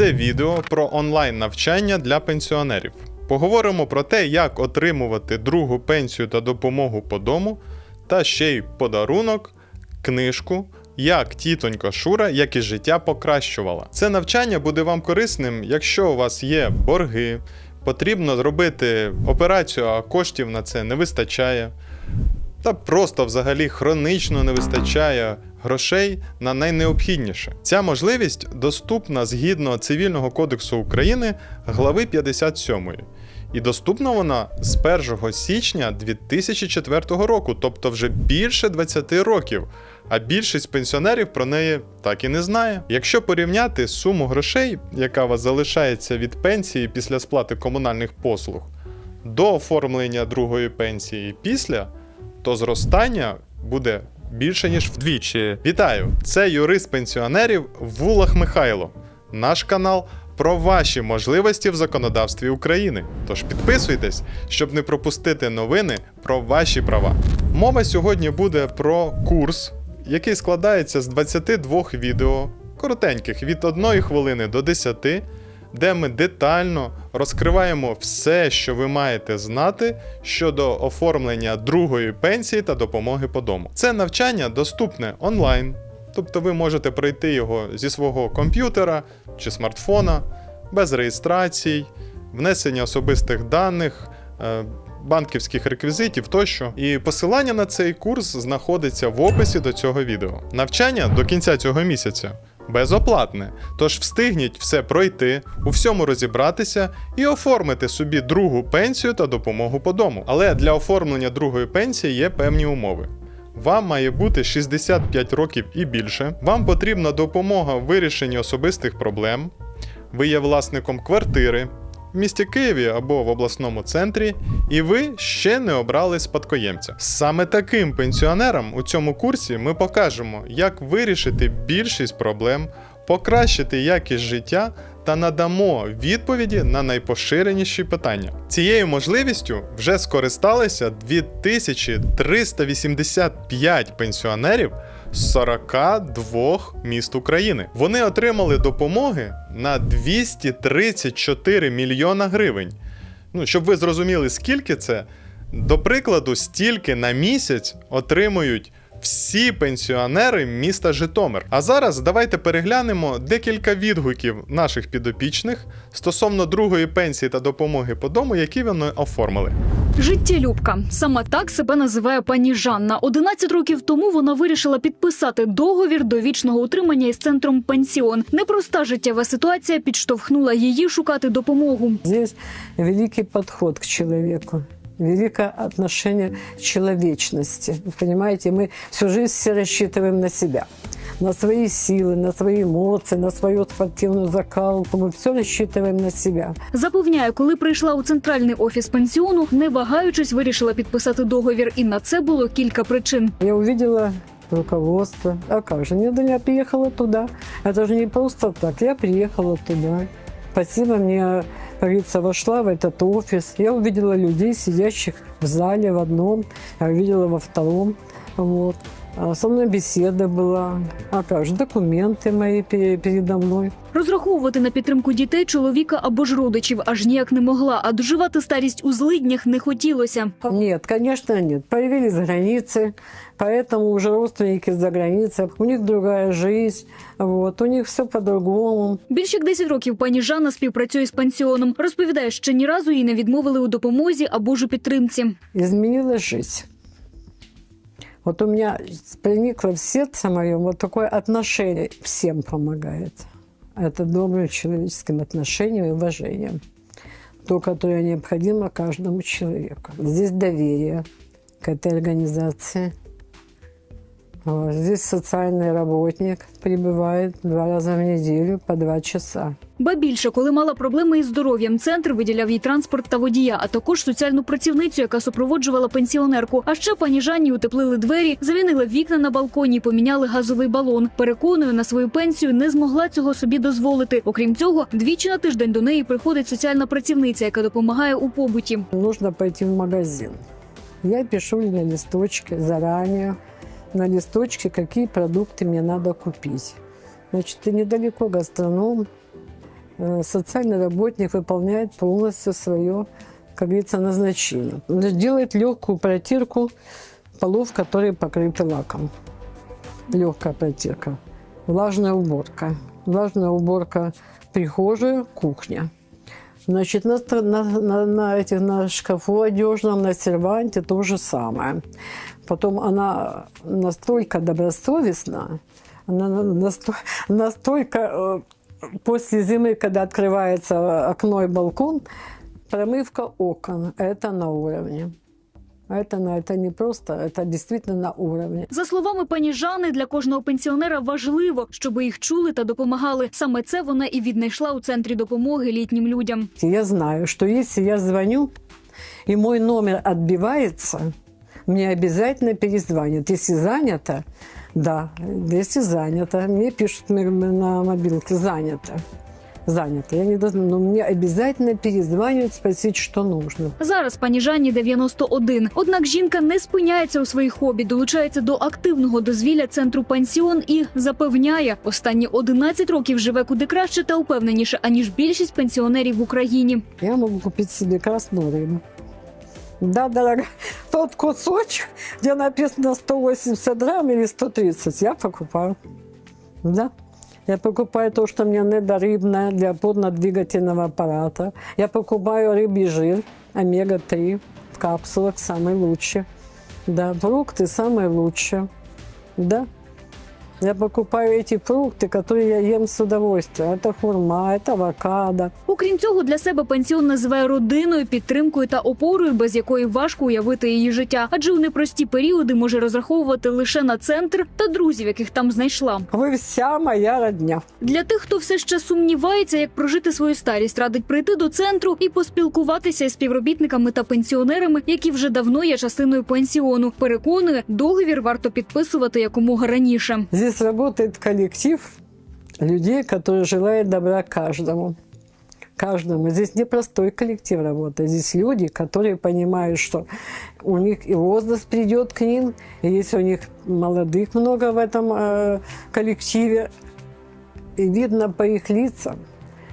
Це відео про онлайн навчання для пенсіонерів. Поговоримо про те, як отримувати другу пенсію та допомогу по дому, та ще й подарунок, книжку, як тітонька Шура, як і життя покращувала. Це навчання буде вам корисним, якщо у вас є борги, потрібно зробити операцію, а коштів на це не вистачає. Та просто взагалі хронічно не вистачає грошей на найнеобхідніше. Ця можливість доступна згідно Цивільного кодексу України глави 57. І доступна вона з 1 січня 2004 року, тобто вже більше 20 років. А більшість пенсіонерів про неї так і не знає. Якщо порівняти суму грошей, яка у вас залишається від пенсії після сплати комунальних послуг, до оформлення другої пенсії після, то зростання буде більше ніж вдвічі. Вітаю! Це юрист пенсіонерів Вулах Михайло. Наш канал про ваші можливості в законодавстві України. Тож підписуйтесь, щоб не пропустити новини про ваші права. Мова сьогодні буде про курс, який складається з 22 відео, коротеньких від 1 хвилини до 10 де ми детально розкриваємо все, що ви маєте знати щодо оформлення другої пенсії та допомоги по дому. Це навчання доступне онлайн, тобто ви можете пройти його зі свого комп'ютера чи смартфона без реєстрацій, внесення особистих даних. е, Банківських реквізитів тощо, і посилання на цей курс знаходиться в описі до цього відео. Навчання до кінця цього місяця безоплатне, тож встигніть все пройти, у всьому розібратися і оформити собі другу пенсію та допомогу по дому. Але для оформлення другої пенсії є певні умови. Вам має бути 65 років і більше. Вам потрібна допомога в вирішенні особистих проблем. Ви є власником квартири в місті Києві або в обласному центрі, і ви ще не обрали спадкоємця. Саме таким пенсіонерам у цьому курсі ми покажемо, як вирішити більшість проблем, покращити якість життя та надамо відповіді на найпоширеніші питання. Цією можливістю вже скористалися 2385 пенсіонерів з 42 міст України. Вони отримали допомоги на 234 мільйона гривень. Ну, щоб ви зрозуміли, скільки це, до прикладу, стільки на місяць отримують всі пенсіонери міста Житомир. А зараз давайте переглянемо декілька відгуків наших підопічних стосовно другої пенсії та допомоги по дому, які вони оформили. Життєлюбка. Саме так себе називає пані Жанна. 11 років тому вона вирішила підписати договір довічного утримання із центром пенсіон. Непроста життєва ситуація підштовхнула її шукати допомогу. Здесь великий подход к человеку, великое отношение к человечности. Вы понимаете, мы всю жизнь все рассчитываем на себя, на свои силы, на свои эмоции, на свою спортивную закалку. Мы все рассчитываем на себя. Запевняє, коли прийшла у центральний офіс пенсіону, не вагаючись, вирішила підписати договір. І на це було кілька причин. Я увидела руководство. А как же, нет, да я приехала туда. Это же не просто так. Я приехала туда. Спасибо мне, говорится, вошла в этот офис. Я увидела людей, сидящих в зале в одном, я увидела во втором. Вот. А Со мной беседа была. А как же, документы мои пере- передо мной. Розраховувати на підтримку дітей, чоловіка або ж родичів аж ніяк не могла, а доживати старість у злиднях не хотілося. Нет, конечно, нет. Появились границы, поэтому уже родственники за границей, у них другая жизнь, вот, у них все по-другому. Більше як 10 років пані Жанна співпрацює з пенсіоном. Розповідає, що ні разу їй не відмовили у допомозі або ж у підтримці. изменилась жизнь. Вот у меня проникло в сердце моем вот такое отношение. Всем помогает. Это добрым человеческим отношением и уважением. То, которое необходимо каждому человеку. Здесь доверие к этой организации. Вот. Здесь социальный работник прибывает два раза в неделю по два часа. Ба більше, коли мала проблеми із здоров'ям, центр виділяв їй транспорт та водія, а також соціальну працівницю, яка супроводжувала пенсіонерку. А ще пані Жанні утеплили двері, замінили вікна на балконі, і поміняли газовий балон. Переконує, на свою пенсію не змогла цього собі дозволити. Окрім цього, двічі на тиждень до неї приходить соціальна працівниця, яка допомагає у побуті. нужно пойти в магазин. Я пишу на листочке заранее, на листочке, какие продукты мне надо купить. Значит, и недалеко гастроном, э, социальный работник выполняет полностью свое, как говорится, назначение. Делает легкую протирку полов, которые покрыты лаком. Легкая протирка. Влажная уборка. Влажная уборка прихожая, кухня. Значит, на, на, на, на, этих, на шкафу одежном, на серванте то же самое. Потом она настолько добросовестна, она на- насто- настолько э, после зимы, когда открывается окно и балкон, промывка окон, это на уровне. Это, на, это не просто, это действительно на уровне. За словами пані Жани, для кожного пенсіонера важливо, щоб їх чули та допомагали. Саме це вона і віднайшла у центрі допомоги літнім людям. Я знаю, что если я звоню, и мой номер отбивается, мне обязательно перезвонят. Если занято, да, если занято, мне пишут на мобилке «занято». Занято. Я не должна, но мне обязательно перезванивают, спросить, что нужно. Зараз пані Жанні 91. Однак жінка не спиняється у своїх хобі, долучається до активного дозвілля центру пансіон і запевняє, останні 11 років живе куди краще та упевненіше, аніж більшість пенсіонерів в Україні. Я могу купить себе красную рыбу. Да, дорогая, тот кусочек, где написано 180 грамм или 130, я покупаю. Да. Я покупаю то, что мне недорыбное для опорно-двигательного аппарата. Я покупаю рыбий жир, омега-3 в капсулах, самый лучший. Да, фрукты самые лучшие. Да. Я покупаю эти фрукты, которые я ем с удовольствием. Это хурма, это авокадо, Окрім цього, для себе пенсіон називає родиною, підтримкою та опорою, без якої важко уявити її життя. Адже у непрості періоди може розраховувати лише на центр та друзів, яких там знайшла. Вы вся моя родня. Для тих, хто все ще сумнівається, як прожити свою старість, радить прийти до центру і поспілкуватися із співробітниками та пенсіонерами, які вже давно є частиною пенсіону. Переконує, договір варто підписувати якомога раніше. Здесь работает коллектив людей, которые желают добра каждому. Каждому. Здесь не простой коллектив работает. Здесь люди, которые понимают, что у них и возраст придет к ним, и если у них молодых много в этом э, коллективе, и видно по их лицам,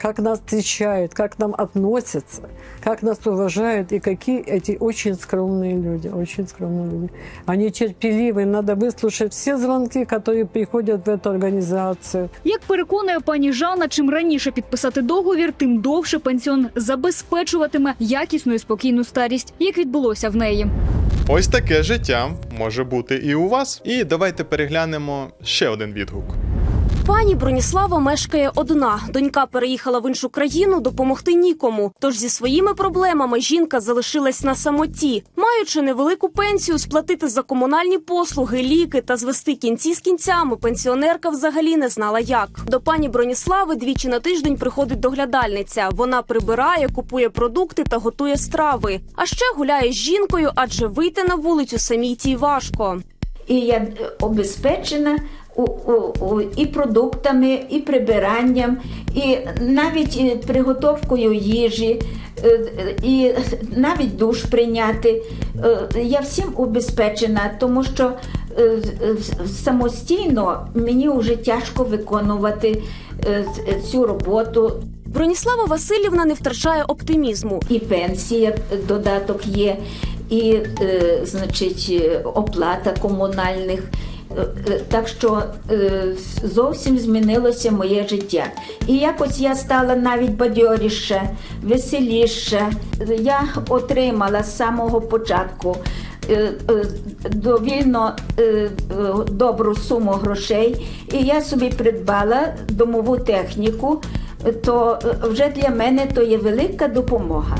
как нас встречают, как к нам относятся, как нас уважают, и какие эти очень скромные люди, очень скромные люди. Они терпеливы, надо выслушать все звонки, которые приходят в эту организацию. Як переконує пані Жанна, чим раніше підписати договір, тим довше пенсіон забезпечуватиме якісну і спокійну старість, як відбулося в неї. Ось таке життя може бути і у вас. І давайте переглянемо ще один відгук. Пані Броніслава мешкає одна. Донька переїхала в іншу країну, допомогти нікому. Тож зі своїми проблемами жінка залишилась на самоті, маючи невелику пенсію, сплатити за комунальні послуги, ліки та звести кінці з кінцями. Пенсіонерка взагалі не знала як. До пані Броніслави двічі на тиждень приходить доглядальниця. Вона прибирає, купує продукти та готує страви. А ще гуляє з жінкою, адже вийти на вулицю самій тій важко. і я е, обезпечена і продуктами, і прибиранням, і навіть е, приготовкою їжі, е, і навіть душ прийняти. Е, Я всім обезпечена, тому що самостійно мені вже тяжко виконувати цю роботу. Броніслава Васильівна не втрачає оптимізму. І пенсія додаток є, і значить оплата комунальних. Е, Так що е, зовсім змінилося моє життя. І якось я стала навіть бадьоріше, веселіше. Я отримала з самого початку е, довільно добру суму грошей, і я собі придбала домову техніку, то вже для мене то є велика допомога.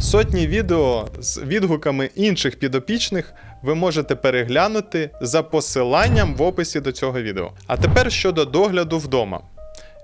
Сотні відео з відгуками інших підопічних ви можете переглянути за посиланням в описі до цього відео. А тепер щодо догляду вдома.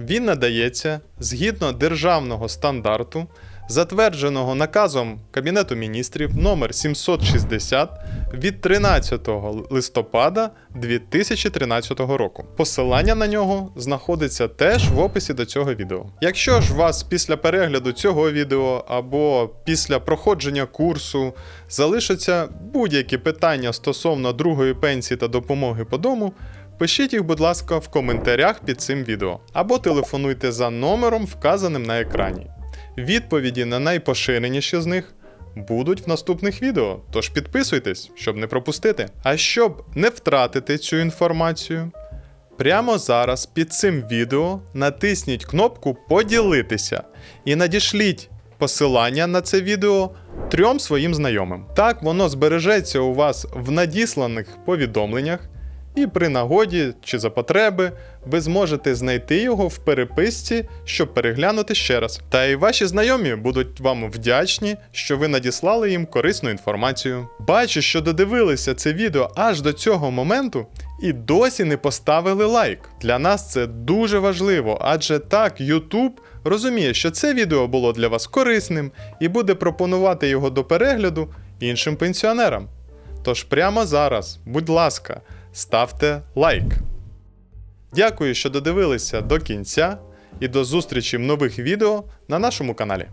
Він надається згідно державного стандарту, затвердженого наказом Кабінету міністрів номер 760 від 13 листопада 2013 року. Посилання на нього знаходиться теж в описі до цього відео. Якщо ж вас після перегляду цього відео або після проходження курсу залишаться будь-які питання стосовно другої пенсії та допомоги по дому, Пишіть їх, будь ласка, в коментарях під цим відео або телефонуйте за номером, вказаним на екрані. Відповіді на найпоширеніші з них будуть в наступних відео, тож підписуйтесь, щоб не пропустити. А щоб не втратити цю інформацію, прямо зараз під цим відео натисніть кнопку Поділитися і надішліть посилання на це відео трьом своїм знайомим. Так воно збережеться у вас в надісланих повідомленнях, і при нагоді чи за потреби ви зможете знайти його в переписці, щоб переглянути ще раз. Та й ваші знайомі будуть вам вдячні, що ви надіслали їм корисну інформацію. Бачу, що додивилися це відео аж до цього моменту і досі не поставили лайк. Для нас це дуже важливо, адже так YouTube розуміє, що це відео було для вас корисним і буде пропонувати його до перегляду іншим пенсіонерам. Тож прямо зараз, будь ласка, ставте лайк. Дякую, що додивилися до кінця, і до зустрічі в нових відео на нашому каналі.